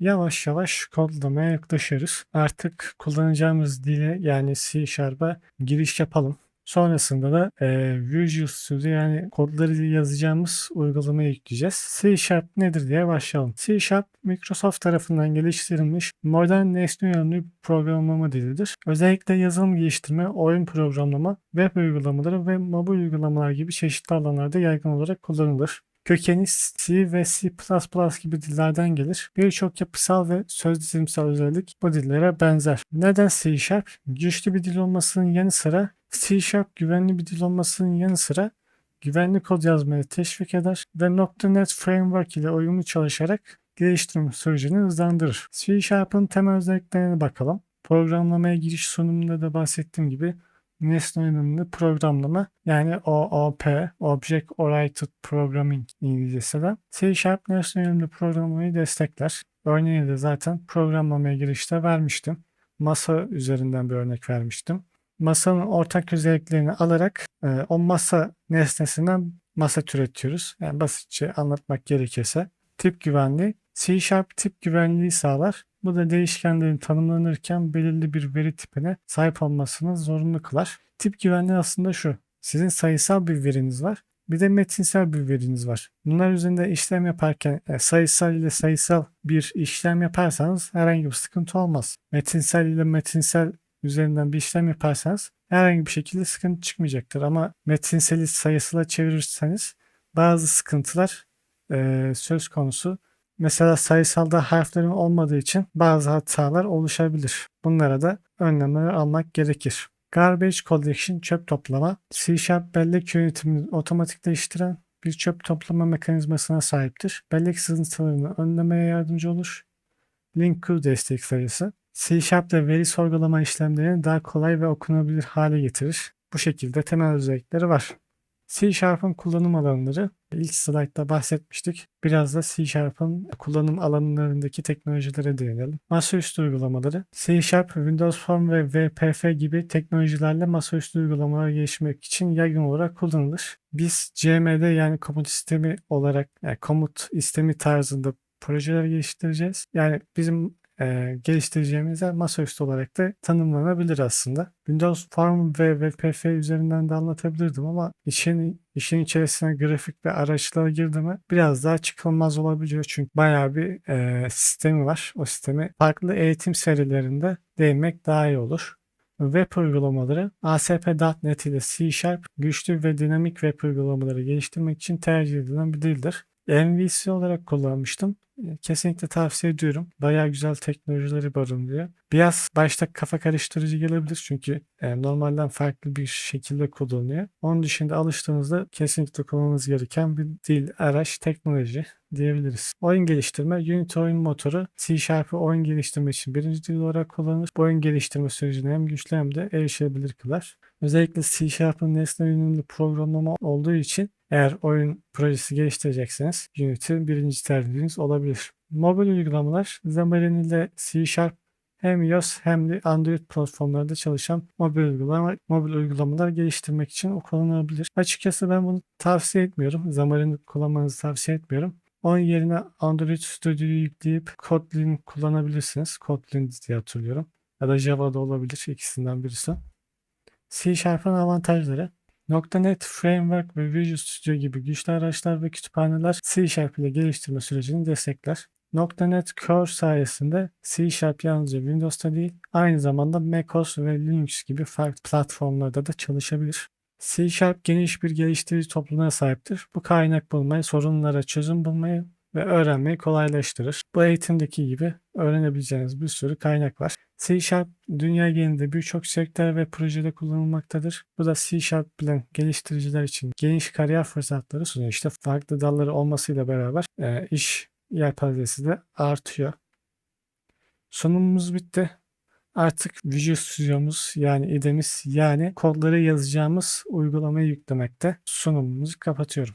yavaş yavaş kodlamaya yaklaşıyoruz. Artık kullanacağımız dile yani C Sharp'a giriş yapalım. Sonrasında da e, Visual Studio yani kodları yazacağımız uygulamayı yükleyeceğiz. C Sharp nedir diye başlayalım. C Sharp Microsoft tarafından geliştirilmiş modern nesne yönlü programlama dilidir. Özellikle yazılım geliştirme, oyun programlama, web uygulamaları ve mobil uygulamalar gibi çeşitli alanlarda yaygın olarak kullanılır. Kökeni C ve C++ gibi dillerden gelir. Birçok yapısal ve söz dizimsel özellik bu dillere benzer. Neden C Sharp? Güçlü bir dil olmasının yanı sıra C Sharp güvenli bir dil olmasının yanı sıra güvenli kod yazmayı teşvik eder ve .NET Framework ile uyumlu çalışarak geliştirme sürecini hızlandırır. C Sharp'ın temel özelliklerine bakalım. Programlamaya giriş sunumunda da bahsettiğim gibi nesne yönelimli programlama yani OOP, Object Oriented Programming İngilizcesinden C Sharp nesne yönelimli programlamayı destekler. Örneğini de zaten programlamaya girişte vermiştim. Masa üzerinden bir örnek vermiştim. Masanın ortak özelliklerini alarak e, o masa nesnesinden masa türetiyoruz. Yani basitçe anlatmak gerekirse tip güvenliği C Sharp tip güvenliği sağlar. Bu da değişkenlerin tanımlanırken belirli bir veri tipine sahip olmasını zorunlu kılar. Tip güvenliği aslında şu. Sizin sayısal bir veriniz var. Bir de metinsel bir veriniz var. Bunlar üzerinde işlem yaparken e, sayısal ile sayısal bir işlem yaparsanız herhangi bir sıkıntı olmaz. Metinsel ile metinsel üzerinden bir işlem yaparsanız herhangi bir şekilde sıkıntı çıkmayacaktır. Ama metinseli sayısala çevirirseniz bazı sıkıntılar e, söz konusu. Mesela sayısalda harflerin olmadığı için bazı hatalar oluşabilir. Bunlara da önlemler almak gerekir. Garbage Collection çöp toplama, C Sharp bellek yönetimini otomatikleştiren bir çöp toplama mekanizmasına sahiptir. Bellek sızıntılarını önlemeye yardımcı olur. Link Q destek sayısı. C Sharp'ta veri sorgulama işlemlerini daha kolay ve okunabilir hale getirir. Bu şekilde temel özellikleri var. C Sharp'ın kullanım alanları ilk slaytta bahsetmiştik. Biraz da C Sharp'ın kullanım alanlarındaki teknolojilere değinelim. Masaüstü uygulamaları. C Sharp, Windows Form ve WPF gibi teknolojilerle masaüstü uygulamalar geliştirmek için yaygın olarak kullanılır. Biz CMD yani komut sistemi olarak yani komut istemi tarzında projeler geliştireceğiz. Yani bizim e, geliştireceğimiz yer masaüstü olarak da tanımlanabilir aslında. Windows Form ve WPF üzerinden de anlatabilirdim ama işin işin içerisine grafik ve araçlara girdi mi biraz daha çıkılmaz olabiliyor çünkü bayağı bir e, sistemi var. O sistemi farklı eğitim serilerinde değinmek daha iyi olur. Web uygulamaları ASP.NET ile C Sharp güçlü ve dinamik web uygulamaları geliştirmek için tercih edilen bir dildir. MVC olarak kullanmıştım. Kesinlikle tavsiye ediyorum. Bayağı güzel teknolojileri barındırıyor. Biraz başta kafa karıştırıcı gelebilir çünkü e, normalden farklı bir şekilde kullanılıyor. Onun dışında alıştığınızda kesinlikle kullanmanız gereken bir dil, araç, teknoloji diyebiliriz. Oyun geliştirme, Unity oyun motoru C Sharp'ı oyun geliştirme için birinci dil olarak kullanılır. Bu oyun geliştirme sürecini hem güçlü hem de erişilebilir kılar. Özellikle C Sharp'ın nesne yönelimli programlama olduğu için eğer oyun projesi geliştirecekseniz Unity birinci tercihiniz olabilir. Mobil uygulamalar Xamarin ile C Sharp hem iOS hem de Android platformlarında çalışan mobil uygulama, mobil uygulamalar geliştirmek için kullanılabilir. Açıkçası ben bunu tavsiye etmiyorum. Xamarin kullanmanızı tavsiye etmiyorum. Onun yerine Android Studio'yu yükleyip Kotlin kullanabilirsiniz. Kotlin diye hatırlıyorum. Ya da Java'da olabilir ikisinden birisi. C Sharp'ın avantajları .NET Framework ve Visual Studio gibi güçlü araçlar ve kütüphaneler C Sharp ile geliştirme sürecini destekler. .NET Core sayesinde C Sharp yalnızca Windows'ta değil, aynı zamanda macOS ve Linux gibi farklı platformlarda da çalışabilir. C Sharp geniş bir geliştirici topluluğuna sahiptir. Bu kaynak bulmayı, sorunlara çözüm bulmayı ve öğrenmeyi kolaylaştırır. Bu eğitimdeki gibi öğrenebileceğiniz bir sürü kaynak var. C Sharp dünya genelinde birçok sektör ve projede kullanılmaktadır. Bu da C Sharp bilen geliştiriciler için geniş kariyer fırsatları sunuyor. İşte farklı dalları olmasıyla beraber e, iş yelpazesi de artıyor. Sunumumuz bitti. Artık Visual Studio'muz yani IDE'miz yani kodları yazacağımız uygulamayı yüklemekte. Sunumumuzu kapatıyorum.